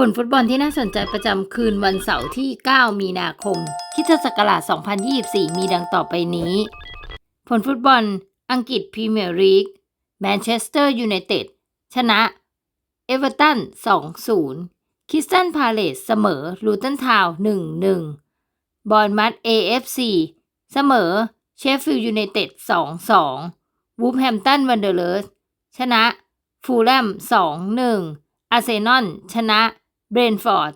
ผลฟุตบอลที่น่าสนใจประจำคืนวันเสาร์ที่ 9 มีนาคมคริสตศักราช2024 มีดังต่อไปนี้ ผลฟุตบอลอังกฤษพรีเมียร์ลีกแมนเชสเตอร์ยูไนเต็ดชนะ เอเวอร์ตัน 2-0 คิสตันพาเลสเสมอลูตันทาวน์1-1 บอลมัด AFC เสมอเชฟฟิลด์ยูไนเต็ด 2-2 วูฟแฮมตันวันเดอร์เลสชนะ ฟูลแลม 2-1 อาร์เซนอลชนะ เบรนฟอร์ด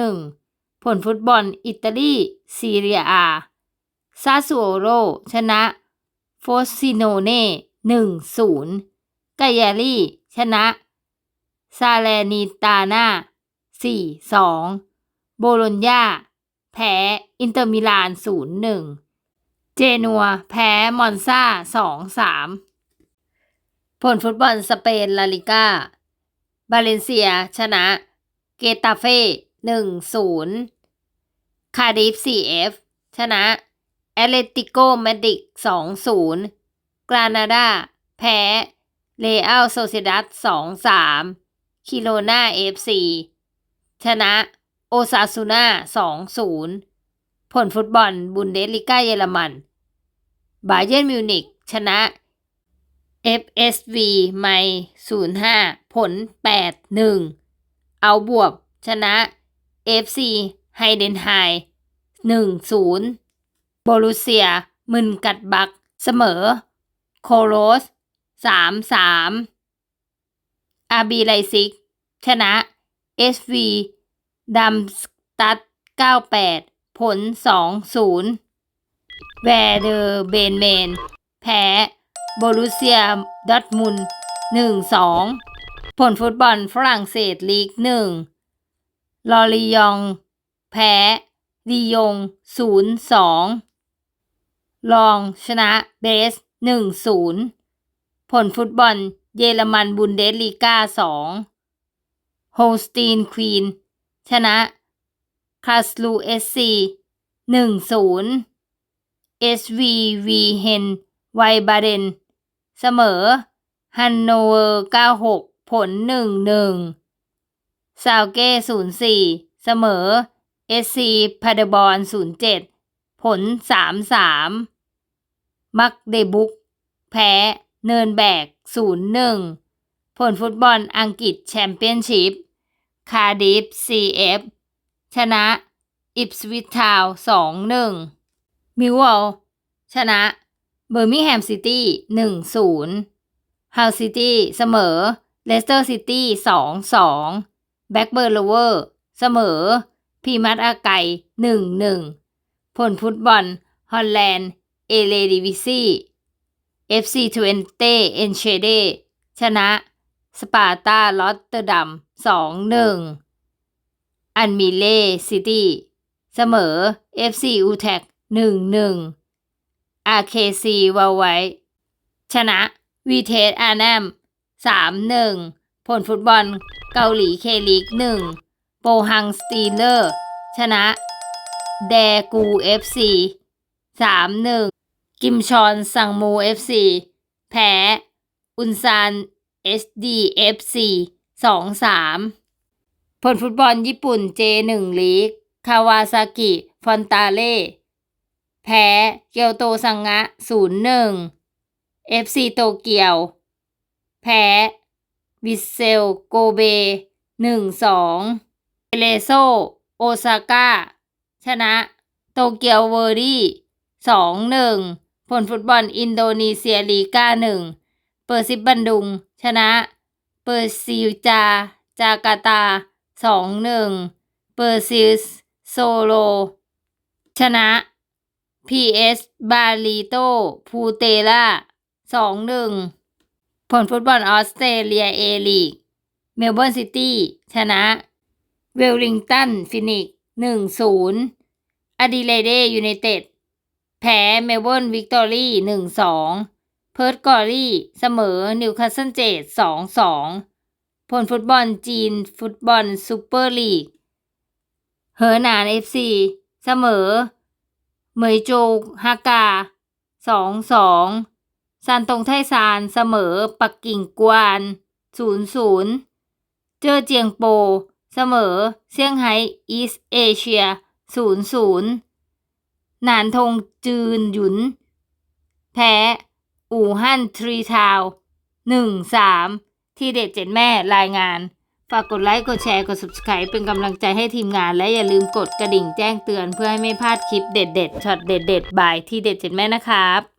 2-1ผลฟุตบอลอิตาลีซีเรียอาซาซูโอโรชนะโฟซิโนเน่1-0กายาลีชนะซาเลนิตานา4-2โบโลญญาแพ้อินเตอร์มิลาน0-1เจนัวแพ้มอนซา2-3ผลฟุตบอลสเปนลาลิก้าบาเลนเซียชนะ เกตาเฟ่1-0คาดิฟ 4F ชนะแอตเลติโกมาดริด2-0กรานาดาแพ้เลอัลโซเซดัส2-3คิโลนาเอฟซีชนะโอซาซูนา2-0ผลฟุตบอลบุนเดสลิก้าเยอรมัน บาเยนมิวนิกชนะ FSV ไม05ผล8-1เอาบวก ชนะ FC ไฮเดนไฮ1-0โบรูเซียมึนกัดบัก เสมอ โคโรส3-3อาบีไลซิก ชนะ SV ดัมสตัด98ผล2-0แวร์เดอร์เบนเมน แพ้โบรูเซียดอทมุนด์1-2ผลฟุตบอลฝรั่งเศสลีก1 ลอรียอง แพ้ลียง0-2ลองชนะเบส1-0ผลฟุตบอลเยอรมันบุนเดสลีกา2โฮลสตีนควีนชนะคาสลูเอสซี1-0 SVV เฮนไวบาเดน เสมอ ฮันโนเวอร์96ผล1-1 ซาวเก้04เสมอ SC พาเดบอล07ผล3-3มักเดบุกแพ้เนินแบก0-1ผลฟุตบอลอังกฤษแชมเปี้ยนชิพคาดิฟ CF ชนะอิปสวิททาว2-1มิวอลชนะเบอร์มิงแฮมซิตี้1-0ฮาวซิตี้เสมอเลสเตอร์ซิตี้2-2 แบ็กเบอร์โลเวอร์เสมอ พีมัดอาไก1-1ผลฟุตบอลฮอลแลนด์ เอเลดิวิซี FC ทเวนเต้เอนเชเดชนะ สปาร์ตาลอตเตอร์ดัม2-1อันมิเล่ซิตี้เสมอ FC อูแทก1-1 RKC วาไว้ ชนะวีเทสอาร์แนม3-1 ผลฟุตบอลเกาหลีเคลีก1โปฮังสตีเลอร์ ชนะแดกูเอฟซี3-1กิมชอนซังมูเอฟซีแพ้อุนซานเอสดีเอฟซี2-3ผลฟุตบอลญี่ปุ่น J1 ลีก คาวาซากิ ฟอนตาเล่ แพ้ เกียวโตซังงะ 0-1 FC โตเกียว แพ้ วิเซล โกเบ1-2เอเลโซ โอซาก้า ชนะ โตเกียวเวอรี่2-1ผลฟุตบอลอินโดนีเซียลีกา1เปอร์ซิบบันดุง ชนะ เปอร์ซิวจา จาการ์ตา2-1เปอร์ซิสโซโล ชนะ PS บาลีโตพูเตล่า2-1 ผลฟุตบอลออสเตรเลียเอลีก เมลเบิร์นซิตี้ ชนะเวลลิงตันฟินิกซ์1-0อดิเลเดยูไนเต็ดแพ้เมลเบิร์นวิกตอรี่1-2เพิร์ตกอรี่เสมอนิวคาสเซิลเจด2-2ผลฟุตบอลจีนฟุตบอลซูเปอร์ลีกเหอหนานเอฟซีเสมอเหมยโจฮากา2-2 ซานตงไทซานเสมอ ปักกิ่งกวาน0-0เจอเจียงโป เสมอ เซี่ยงไฮ้อีสเอเชีย0-0หนานทงจืนหยุน แพ้ อู่ฮั่นทรีทาวหนึ่งสามที่เด็ดเจ็ดแม่รายงาน ฝากกดไลค์ กดแชร์ กด subscribe เป็นกำลังใจให้ทีมงาน และอย่าลืมกดกระดิ่งแจ้งเตือนเพื่อให้ไม่พลาดคลิปเด็ดๆช็อตเด็ดๆบายที่เด็ดเจ็ดแม่นะครับ